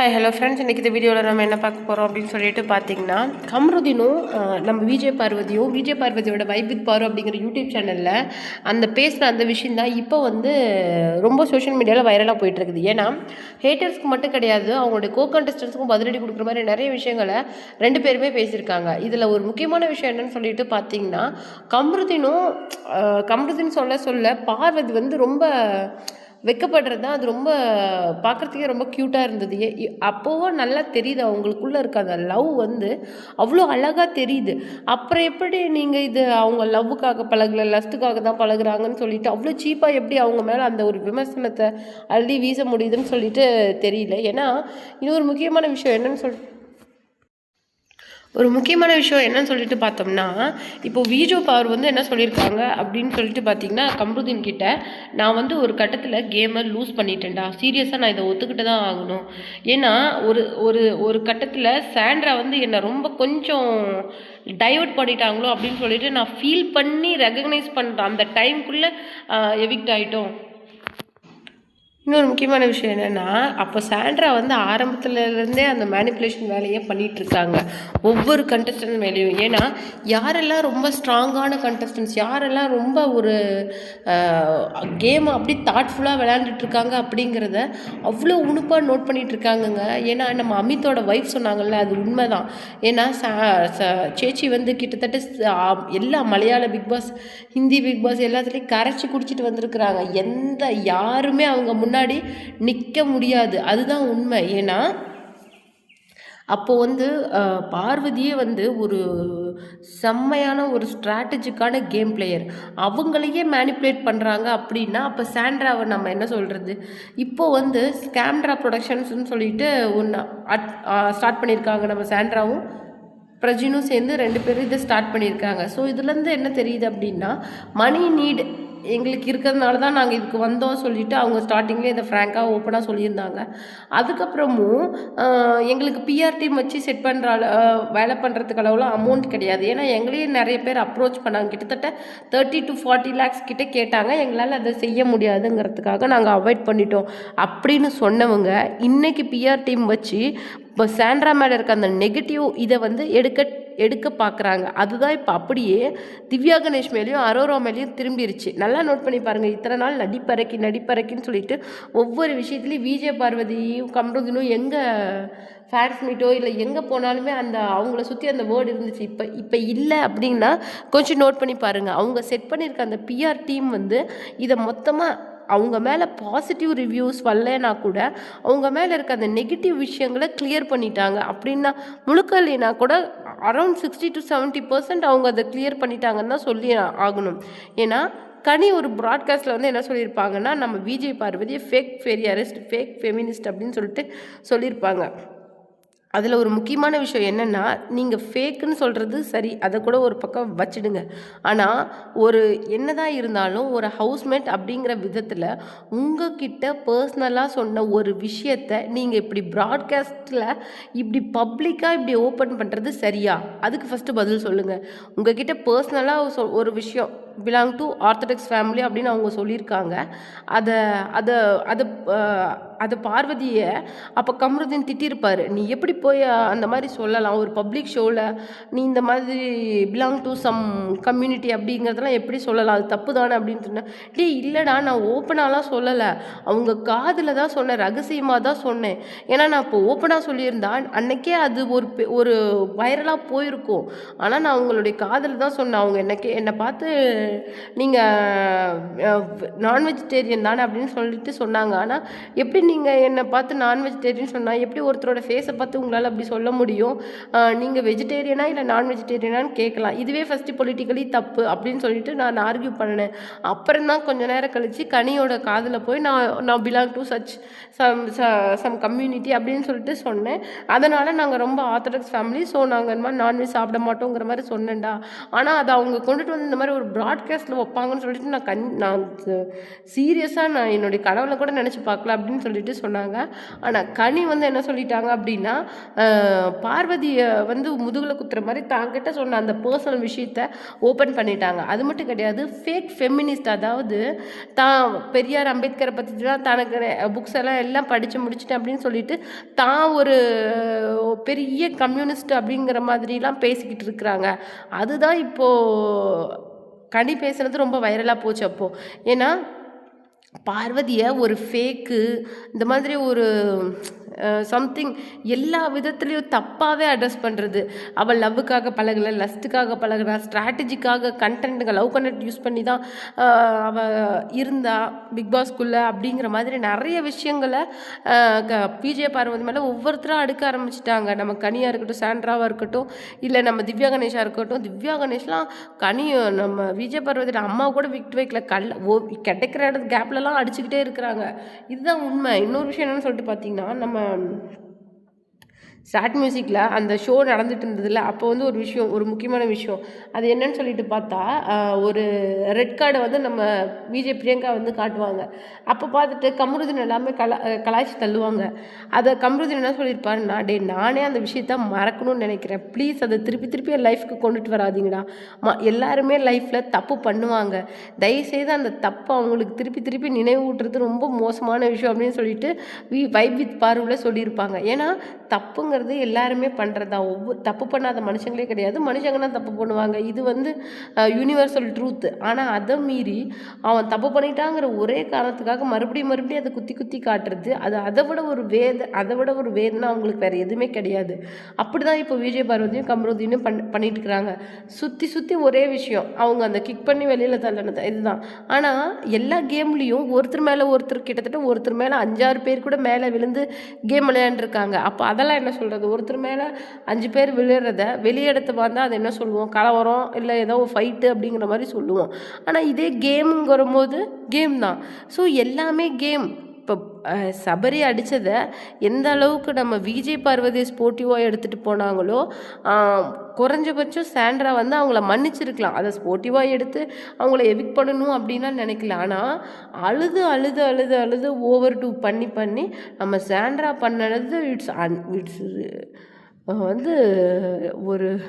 Hi hello friends இன்றைக்கி இந்த வீடியோவில் நம்ம என்ன பார்க்க போகிறோம் அப்படின்னு சொல்லிட்டு பார்த்தீங்கன்னா கம்ருதினும் நம்ம விஜய் பார்வதியும் விஜய் பார்வதியோட வைபித் பாரு அப்படிங்கிற யூடியூப் சேனலில் அந்த பேசுகிற அந்த விஷயம் தான் இப்போ வந்து ரொம்ப சோஷியல் மீடியாவில் வைரலாக போயிட்டு இருக்குது ஏன்னா ஹேட்டர்ஸ்க்கு மட்டும் கிடையாது அவங்களுடைய கோ கண்டஸ்டன்ஸுக்கும் பதிலடி கொடுக்குற மாதிரி நிறைய விஷயங்களை ரெண்டு பேருமே பேசியிருக்காங்க. இதில் ஒரு முக்கியமான விஷயம் என்னன்னு சொல்லிட்டு பார்த்தீங்கன்னா கம்ருதினும் கம்ருதின்னு சொல்ல சொல்ல பார்வதி வந்து ரொம்ப வெட்கப்படுறது தான். அது ரொம்ப பார்க்குறதுக்கே ரொம்ப க்யூட்டாக இருந்தது. அப்போவும் நல்லா தெரியுது. அவங்களுக்குள்ளே இருக்க அந்த லவ் வந்து அவ்வளோ அழகாக தெரியுது. அப்புறம் எப்படி நீங்கள் இது அவங்க லவ்வுக்காக பழகல லஸ்ட்டுக்காக தான் பழகுறாங்கன்னு சொல்லிட்டு அவ்வளோ சீப்பாக எப்படி அவங்க மேலே அந்த ஒரு விமர்சனத்தை அள்ளி வீச முடியுதுன்னு சொல்லிட்டு தெரியல. ஏன்னா இன்னொரு முக்கியமான விஷயம் என்னன்னு சொல் ஒரு முக்கியமான விஷயம் என்னன்னு சொல்லிட்டு பார்த்தோம்னா இப்போ வீஜோ பவர் வந்து என்ன சொல்லியிருக்காங்க அப்படின்னு சொல்லிட்டு பார்த்தீங்கன்னா கம்ருதீன் கிட்ட நான் வந்து ஒரு கட்டத்தில் கேமை லூஸ் பண்ணிட்டேன்டா. சீரியஸாக நான் இதை ஒத்துக்கிட்டு தான் ஆகணும். ஏன்னா ஒரு ஒரு ஒரு கட்டத்தில் சாண்ட்ரா வந்து என்னை ரொம்ப கொஞ்சம் டைவர்ட் பண்ணிட்டாங்களோ அப்படின்னு சொல்லிட்டு நான் ஃபீல் பண்ணி ரெகக்னைஸ் பண்ணுறேன் அந்த டைம்குள்ளே எவிக்ட் ஆகிட்டோம் இன்னொரு முக்கியமான விஷயம் என்னென்னா அப்போ சாண்ட்ரா வந்து ஆரம்பத்துலேருந்தே அந்த மேனிப்புலேஷன் வேலையை பண்ணிகிட்ருக்காங்க ஒவ்வொரு கண்டஸ்டன்ட் மேலேயும். ஏன்னா யாரெல்லாம் ரொம்ப ஸ்ட்ராங்கான கண்டஸ்டன்ஸ் யாரெல்லாம் ரொம்ப ஒரு கேமை அப்படி தாட்ஃபுல்லாக விளையாண்டுட்ருக்காங்க அப்படிங்கிறத அவ்வளோ உணுப்பாக நோட் பண்ணிகிட்ருக்காங்கங்க ஏன்னா நம்ம அமித்தோட ஒய்ஃப் சொன்னாங்கல்ல அது உண்மைதான். ஏன்னா ச- சேச்சி வந்து கிட்டத்தட்ட எல்லா Malayalam Bigg Boss Hindi Bigg Boss எல்லாத்துலேயும் கரைச்சி குடிச்சிட்டு வந்திருக்கிறாங்க. எந்த யாருமே அவங்க முன்னாடி முன்னாடி நிற்க முடியாது. அதுதான் உண்மை. ஏன்னா அப்போ வந்து பார்வதியே வந்து ஒரு செம்மையான ஒரு ஸ்ட்ராட்டஜிக்கான கேம் பிளேயர் அவங்களையே மேனிப்புலேட் பண்ணுறாங்க அப்படின்னா அப்போ சாண்ட்ராவை நம்ம என்ன சொல்கிறது இப்போது வந்து ஸ்கேம்ட்ரா ப்ரொடக்ஷன்ஸ்னு சொல்லிட்டு ஒன்று ஸ்டார்ட் பண்ணியிருக்காங்க. நம்ம சாண்ட்ராவும் பிரஜினும் சேர்ந்து ரெண்டு பேரும் இதை ஸ்டார்ட் பண்ணியிருக்காங்க. ஸோ இதுலேருந்து என்ன தெரியுது அப்படின்னா மணி நீட் எங்களுக்கு இருக்கிறதுனால தான் நாங்கள் இதுக்கு வந்தோம் சொல்லிட்டு அவங்க ஸ்டார்டிங்லேயே இதை ஃப்ராங்காக ஓப்பனாக சொல்லியிருந்தாங்க. அதுக்கப்புறமும் எங்களுக்கு பிஆர் டீம் வச்சு செட் பண்ணுற வேலை பண்ணுறதுக்கு அளவுலாம் அமௌண்ட் கிடையாது. ஏன்னா எங்களையும் நிறைய பேர் அப்ரோச் பண்ணாங்க. கிட்டத்தட்ட தேர்ட்டி டு ஃபார்ட்டி லேக்ஸ் கிட்ட கேட்டாங்க. எங்களால் அதை செய்ய முடியாதுங்கிறதுக்காக நாங்கள் அவாய்ட் பண்ணிட்டோம். அப்படின்னு சொன்னவங்க இன்றைக்கி பிஆர் டீம் வச்சு இப்போ சாண்ட்ரா மேலே இருக்க அந்த நெகட்டிவ் இதை வந்து எடுக்க எடுக்க பார்க்குறாங்க அதுதான் இப்போ அப்படியே திவ்யா கணேஷ் மேலேயும் அரோரா மேலேயும் திரும்பிருச்சு. நல்லா நோட் பண்ணி பாருங்கள் இத்தனை நாள் நடிப்பறக்கி நடிப்பறக்கின்னு சொல்லிட்டு ஒவ்வொரு விஷயத்துலையும் விஜய பார்வதியும் கம்ருதினும் எங்கே ஃபேன்ஸ் மீட்டோ இல்லை எங்கே போனாலுமே அந்த அவங்கள சுற்றி அந்த வேர்டு இருந்துச்சு. இப்போ இப்போ இல்லை அப்படின்னா கொஞ்சம் நோட் பண்ணி பாருங்கள் அவங்க செட் பண்ணியிருக்க அந்த பிஆர் டீம் வந்து இதை மொத்தமாக அவங்க மேலே பாசிட்டிவ் ரிவ்யூஸ் வரலனா கூட அவங்க மேலே இருக்க அந்த நெகட்டிவ் விஷயங்களை கிளியர் பண்ணிட்டாங்க. அப்படின்னா முழுக்க இல்லைனா கூட around sixty to seventy percent அவங்க அதை கிளியர் பண்ணிட்டாங்கன்னு தான் சொல்லி ஆகணும். ஏன்னா கனி ஒரு ப்ராட்காஸ்ட்டில் வந்து என்ன சொல்லியிருப்பாங்கன்னா நம்ம விஜய் பார்வதியை ஃபேக் ஃபெரியரிஸ்ட் ஃபேக் ஃபெமினிஸ்ட் அப்படின்னு சொல்லிட்டு சொல்லியிருப்பாங்க. அதில் ஒரு முக்கியமான விஷயம் என்னென்னா நீங்கள் ஃபேக்குன்னு சொல்கிறது சரி அதை கூட ஒரு பக்கம் வச்சிடுங்க. ஆனால் ஒரு என்னதான் இருந்தாலும் ஒரு ஹவுஸ்மேட் அப்படிங்கிற விதத்தில் உங்ககிட்ட பர்சனலாக சொன்ன ஒரு விஷயத்த நீங்கள் இப்படி ப்ராட்காஸ்ட்டில் இப்படி பப்ளிக்காக இப்படி ஓப்பன் பண்ணுறது சரியா? அதுக்கு ஃபஸ்ட்டு பதில் சொல்லுங்கள் உங்ககிட்ட பர்சனலாக சொ ஒரு விஷயம் பிலாங் டு ஆர்த்தடாக்ஸ் ஃபேமிலி அப்படின்னு அவங்க சொல்லியிருக்காங்க. அதை அதை அதை அது பார்வதியை அப்போ கமருதீன் திட்டிருப்பார் நீ எப்படி போய் அந்த மாதிரி சொல்லலாம்? ஒரு பப்ளிக் ஷோவில் நீ இந்த மாதிரி பிலாங் டு சம் கம்யூனிட்டி அப்படிங்கிறதெல்லாம் எப்படி சொல்லலாம்? அது தப்பு தானே? அப்படின்னு சொன்னேன். டே இல்லைடா நான் ஓப்பனாலாம் சொல்லலை. அவங்க காதில் தான் சொன்னேன் ரகசியமாக தான் சொன்னேன். ஏன்னா நான் இப்போ ஓப்பனாக சொல்லியிருந்தா அன்னைக்கே அது ஒரு பெ- ஒரு வைரலாக போயிருக்கும். ஆனால் நான் அவங்களுடைய காதில் தான் சொன்னேன். அவங்க என்னைக்கே என்னை பார்த்து நீங்கள் நான் வெஜிடேரியன் தானே? அப்படின்னு சொல்லிட்டு சொன்னாங்க. ஆனால் எப்படி நீங்கள் என்னை பார்த்து நான் வெஜிடேரியன் சொன்னால் எப்படி ஒருத்தரோட ஃபேஸை பார்த்து உங்களால் அப்படி சொல்ல முடியும்? நீங்கள் வெஜிடேரியனா இல்லை நான் வெஜிடேரியனான்னு கேட்கலாம். இதுவே ஃபஸ்ட்டு பொலிட்டிக்கலி தப்பு அப்படின்னு சொல்லிட்டு நான் ஆர்கியூ பண்ணினேன். அப்புறம் தான் கொஞ்சம் நேரம் கழித்து கனியோட காதில் போய் நான் நான் belong to such some some community அப்படின்னு சொல்லிட்டு சொன்னேன். அதனால் நாங்கள் ரொம்ப ஆர்த்தடாக்ஸ் ஃபேமிலி ஸோ நாங்கள் இந்த மாதிரி நான்வெஜ் சாப்பிட மாட்டோங்கிற மாதிரி சொன்னேன்டா. ஆனால் அதை அவங்க கொண்டுட்டு வந்து இந்த மாதிரி ஒரு ப்ராட்காஸ்ட்டில் வைப்பாங்கன்னு சொல்லிட்டு நான் கண் நான் சீரியஸாக நான் என்னுடைய கடவுளை கூட நினச்சி பார்க்கல அப்படின்னு சொல்லிட்டு சொன்னாங்க. ஆனால் கனி வந்து என்ன சொல்லிட்டாங்க அப்படின்னா பார்வதியை வந்து முதுகில் குத்துற மாதிரி தாங்கிட்ட சொன்ன அந்த பர்சனல் விஷயத்த ஓப்பன் பண்ணிட்டாங்க. அது மட்டும் கிடையாது ஃபேக் ஃபெமினிஸ்ட் அதாவது தான் பெரியார் அம்பேத்கரை பற்றி தான் தனக்கு புக்ஸ் எல்லாம் எல்லாம் படித்து முடிச்சிட்டேன் அப்படின்னு சொல்லிட்டு தான் ஒரு பெரிய கம்யூனிஸ்ட் அப்படிங்கிற மாதிரிலாம் பேசிக்கிட்டு இருக்கிறாங்க. அதுதான் இப்போது கனி பேசுனது ரொம்ப வைரலாக போச்சு அப்போது ஏன்னா பார்வதியை ஒரு ஃபேக்கு இந்த மாதிரி ஒரு சம்திங் எல்லா விதத்துலேயும் தப்பாகவே அட்ரஸ் பண்ணுறது அவள் லவ்வுக்காக பழகலை லஸ்ட்டுக்காக பழகுறா ஸ்ட்ராட்டஜிக்காக கண்டென்ட்டுங்க லவ் கண்டென்ட் யூஸ் பண்ணி தான் அவள் இருந்தா பிக் பாஸ்க்குள்ளே அப்படிங்கிற மாதிரி நிறைய விஷயங்களை பிஜே பார்வதி மேலே ஒவ்வொருத்தரும் அடுக்க ஆரம்பிச்சிட்டாங்க. நம்ம கனியாக இருக்கட்டும் சாண்ட்ராவாக இருக்கட்டும் இல்லை நம்ம திவ்யா கணேஷாக இருக்கட்டும். திவ்யா கணேஷ்லாம் கனி நம்ம விஜய் பார்வதியோட அம்மா கூட விட்டு வைக்கல. கல் ஓ கிடைக்கிற இடத்து கேப்லலாம் அடிச்சுக்கிட்டே இருக்கிறாங்க. இதுதான் உண்மை. இன்னொரு விஷயம் என்னன்னு சொல்லிட்டு பார்த்தீங்கன்னா நம்ம ஸ்டார்ட் மியூசிக்கில் அந்த ஷோ நடந்துட்டு இருந்ததில்ல அப்போ வந்து ஒரு விஷயம் ஒரு முக்கியமான விஷயம். அது என்னன்னு சொல்லிட்டு பார்த்தா ஒரு ரெட் கார்டை வந்து நம்ம விஜய் பிரியங்கா வந்து காட்டுவாங்க. அப்போ பார்த்துட்டு கமருதீன் எல்லாமே கலா கலாய்ச்சி தள்ளுவாங்க. அதை கமருதீன் என்ன சொல்லியிருப்பாருன்னா டே நானே அந்த விஷயத்த மறக்கணும்னு நினைக்கிறேன். ப்ளீஸ் அதை திருப்பி திருப்பி என் லைஃப்க்கு கொண்டுட்டு வராதிங்கடா. ம எல்லாருமே லைஃப்பில் தப்பு பண்ணுவாங்க. தயவுசெய்து அந்த தப்பை அவங்களுக்கு திருப்பி திருப்பி நினைவூட்டுறது ரொம்ப மோசமான விஷயம் அப்படின்னு சொல்லிட்டு வி வைப் வித் பார்வில் சொல்லியிருப்பாங்க. ஏன்னா தப்புங்கிறது எல்லாருமே பண்ணுறது தான் ஒவ்வொரு தப்பு பண்ணாத மனுஷங்களே கிடையாது. மனுஷங்கன்னா தப்பு பண்ணுவாங்க. இது வந்து யூனிவர்சல் ட்ரூத்து ஆனால் அதை மீறி அவன் தப்பு பண்ணிட்டாங்கிற ஒரே காரணத்துக்காக மறுபடியும் மறுபடியும் அதை குத்தி குத்தி காட்டுறது அது அதை விட ஒரு வேத அதை விட ஒரு வேதனை அவங்களுக்கு வேறு எதுவுமே கிடையாது. அப்படி தான் இப்போ விஜய் பார்வதியும் கமருதீனும் பண் பண்ணிட்டு இருக்கிறாங்க. சுற்றி சுற்றி ஒரே விஷயம். அவங்க அந்த கிக் பண்ணி வெளியில் தள்ளினது இதுதான். ஆனால் எல்லா கேம்லேயும் ஒருத்தர் மேலே ஒருத்தர் கிட்டத்தட்ட ஒருத்தர் மேலே அஞ்சாறு பேர் கூட மேலே விழுந்து கேம் விளையாண்டுருக்காங்க. அப்போ அதை அதெல்லாம் என்ன சொல்கிறது ஒருத்தர் மேலே அஞ்சு பேர் விழுறத வெளியிடத்து வந்தால் அது என்ன சொல்லுவோம்? கலவரம் இல்லை ஏதோ ஃபைட்டு அப்படிங்கிற மாதிரி சொல்லுவோம். ஆனால் இதே கேமுங்கிற போது கேம் தான். ஸோ எல்லாமே கேம் இப்போ சபரி அடித்ததை எந்த அளவுக்கு நம்ம விஜய் பார்வதி ஸ்போர்ட்டிவாக எடுத்துகிட்டு போனாங்களோ குறைஞ்சபட்சம் சாண்ட்ரா வந்து அவங்கள மன்னிச்சிருக்கலாம். அதை ஸ்போர்ட்டிவாக எடுத்து அவங்கள எவிக் பண்ணணும் அப்படின்லாம் நினைக்கல. ஆனால் அழுது அழுது அழுது அழுது ஓவர் டூ பண்ணி பண்ணி நம்ம சாண்ட்ரா பண்ணது இட்ஸ் அன் இட்ஸ் வந்து ஒரு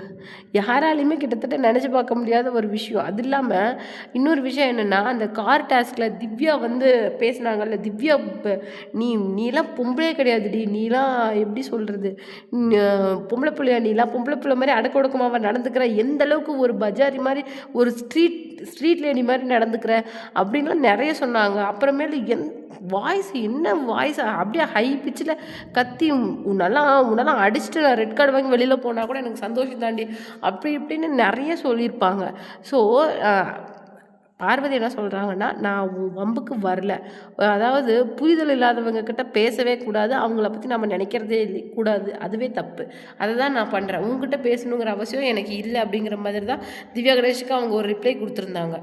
யாராலையுமே கிட்டத்தட்ட நினச்சி பார்க்க முடியாத ஒரு விஷயம். அது இல்லாமல் இன்னொரு விஷயம் என்னென்னா அந்த கார் டாஸ்கில் திவ்யா வந்து பேசுனாங்கல்ல திவ்யா இப்போ நீ நீலாம் பொம்பளே கிடையாதுடி நீலாம் எப்படி சொல்கிறது பொம்பளை பிள்ளையா நீலாம் பொம்பளை பிள்ளை மாதிரி அடக்க ஒடுக்கமாக நடந்துக்கிற. எந்த அளவுக்கு ஒரு பஜாரி மாதிரி ஒரு ஸ்ட்ரீட் ஸ்ட்ரீட் லேடி மாதிரி நடந்துக்கிற அப்படின்லாம் நிறைய சொன்னாங்க. அப்புறமேலு என் வாய்ஸ் என்ன வாய்ஸ் அப்படியே ஹை பிச்சில் கத்தி உன்னெல்லாம் உன்னெல்லாம் அடிச்சுட்டு நான் ரெட் கார்டு வாங்கி வெளியில் போனால் கூட எனக்கு சந்தோஷம் தாண்டி அப்படி இப்படின்னு நிறைய சொல்லியிருப்பாங்க. ஸோ பார்வதி என்ன சொல்கிறாங்கன்னா நான் உன் வம்புக்கு வரல. அதாவது புரிதல் இல்லாதவங்க கிட்ட பேசவே கூடாது. அவங்கள பற்றி நம்ம நினைக்கிறதே இல்லை கூடாது. அதுவே தப்பு. அதை தான் நான் பண்ணுறேன் உங்ககிட்ட பேசணுங்கிற அவசியம் எனக்கு இல்லை அப்படிங்கிற மாதிரி தான் திவ்யா கணேஷுக்கு அவங்க ஒரு ரிப்ளை கொடுத்துருந்தாங்க.